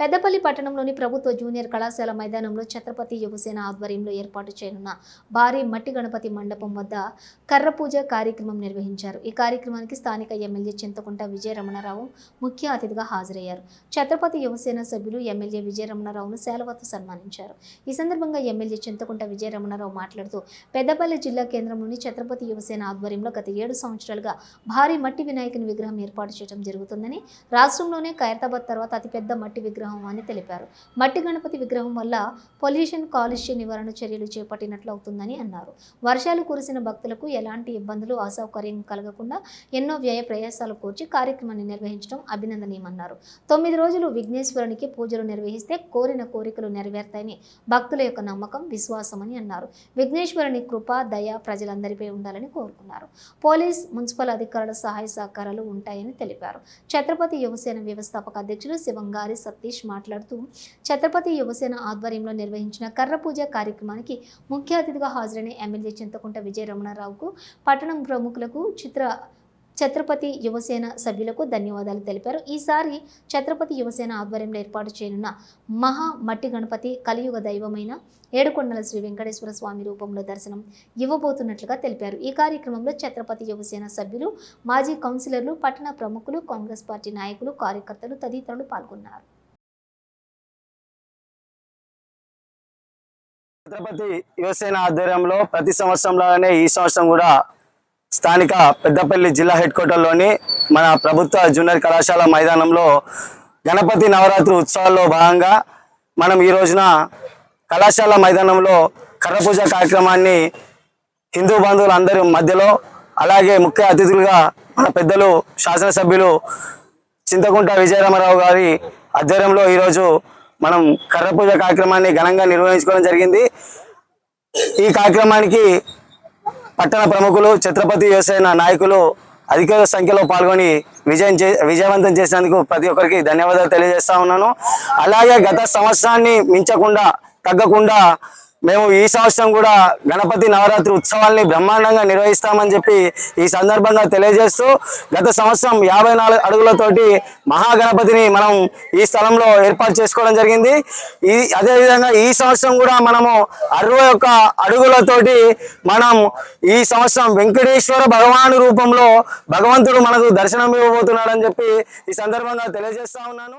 పెద్దపల్లి పట్టణంలోని ప్రభుత్వ జూనియర్ కళాశాల మైదానంలో ఛత్రపతి యువసేన ఆధ్వర్యంలో ఏర్పాటు చేయనున్న భారీ మట్టి గణపతి మండపం వద్ద కర్ర పూజ కార్యక్రమం నిర్వహించారు. ఈ కార్యక్రమానికి స్థానిక ఎమ్మెల్యే చింతకుంట విజయ రమణారావు ముఖ్య అతిథిగా హాజరయ్యారు. ఛత్రపతి యువసేన సభ్యులు ఎమ్మెల్యే విజయ రమణారావును సేలవతో సన్మానించారు. ఈ సందర్భంగా ఎమ్మెల్యే చింతకుంట విజయ రమణారావు మాట్లాడుతూ పెద్దపల్లి జిల్లా కేంద్రంలోని ఛత్రపతి యువసేన ఆధ్వర్యంలో గత ఏడు సంవత్సరాలుగా భారీ మట్టి వినాయకుని విగ్రహం ఏర్పాటు చేయడం జరుగుతుందని రాష్ట్రంలోనే ఖైరతాబాద్ తర్వాత అతిపెద్ద మట్టి విగ్రహం అని తెలిపారు. మట్టి గణపతి విగ్రహం వల్ల పొల్యూషన్ కాలుష్య నివారణ చర్యలు చేపట్టినట్లు అవుతుందని అన్నారు. వర్షాలు కురిసిన భక్తులకు ఎలాంటి ఇబ్బందులు అసౌకర్యం కలగకుండా ఎన్నో వ్యయ ప్రయాసాలు కోర్చి కార్యక్రమాన్ని నిర్వహించడం అభినందనీయమన్నారు. తొమ్మిది రోజులు విఘ్నేశ్వరునికి పూజలు నిర్వహిస్తే కోరిన కోరికలు నెరవేరుతాయని భక్తుల యొక్క నమ్మకం విశ్వాసమని అన్నారు. విఘ్నేశ్వరుని కృప దయ ప్రజలందరిపై ఉండాలని కోరుకున్నారు. పోలీస్ మున్సిపల్ అధికారుల సహాయ సహకారాలు ఉంటాయని తెలిపారు. ఛత్రపతి యువసేన వ్యవస్థాపక అధ్యక్షులు శివంగారి సతీష్ మాట్లాడుతూ ఛత్రపతి యువసేన ఆధ్వర్యంలో నిర్వహించిన కర్ర పూజ కార్యక్రమానికి ముఖ్య అతిథిగా హాజరైన ఎమ్మెల్యే చింతకుంట విజయ రమణారావుకు పట్టణం ప్రముఖులకు చిత్ర ఛత్రపతి యువసేన సభ్యులకు ధన్యవాదాలు తెలిపారు. ఈసారి ఛత్రపతి యువసేన ఆధ్వర్యంలో ఏర్పాటు చేయనున్న మహా మట్టి గణపతి కలియుగ దైవమైన ఏడుకొండల శ్రీ వెంకటేశ్వర స్వామి రూపంలో దర్శనం ఇవ్వబోతున్నట్లుగా తెలిపారు. ఈ కార్యక్రమంలో ఛత్రపతి యువసేన సభ్యులు మాజీ కౌన్సిలర్లు పట్టణ ప్రముఖులు కాంగ్రెస్ పార్టీ నాయకులు కార్యకర్తలు తదితరులు పాల్గొన్నారు. ఛత్రపతి యువసేన ఆధ్వర్యంలో ప్రతి సంవత్సరంలోనే ఈ సంవత్సరం కూడా స్థానిక పెద్దపల్లి జిల్లా హెడ్ క్వార్టర్లోని మన ప్రభుత్వ జూనియర్ కళాశాల మైదానంలో గణపతి నవరాత్రి ఉత్సవాల్లో భాగంగా మనం ఈ రోజున కళాశాల మైదానంలో కర్రపూజ కార్యక్రమాన్ని హిందూ బంధువులందరి మధ్యలో అలాగే ముఖ్య అతిథులుగా మన పెద్దలు శాసనసభ్యులు చింతకుంట విజయరామారావు గారి ఆధ్వర్యంలో ఈరోజు మనం కర్ర పూజ కార్యక్రమాన్ని ఘనంగా నిర్వహించుకోవడం జరిగింది. ఈ కార్యక్రమానికి పట్టణ ప్రముఖులు ఛత్రపతి వ్యవసాయ నాయకులు అధిక సంఖ్యలో పాల్గొని విజయం చే విజయవంతం చేసినందుకు ప్రతి ఒక్కరికి ధన్యవాదాలు తెలియజేస్తా ఉన్నాను. అలాగే గత సంవత్సరాన్ని మించకుండా తగ్గకుండా మేము ఈ సంవత్సరం కూడా గణపతి నవరాత్రి ఉత్సవాల్ని బ్రహ్మాండంగా నిర్వహిస్తామని చెప్పి ఈ సందర్భంగా తెలియజేస్తూ గత సంవత్సరం యాభై నాలుగు అడుగులతోటి మహాగణపతిని మనం ఈ స్థలంలో ఏర్పాటు చేసుకోవడం జరిగింది. ఈ అదేవిధంగా ఈ సంవత్సరం కూడా మనము అరవై ఒక్క అడుగులతోటి మనం ఈ సంవత్సరం వెంకటేశ్వర భగవాను రూపంలో భగవంతుడు మనకు దర్శనం ఇవ్వబోతున్నాడని చెప్పి ఈ సందర్భంగా తెలియజేస్తా ఉన్నాను.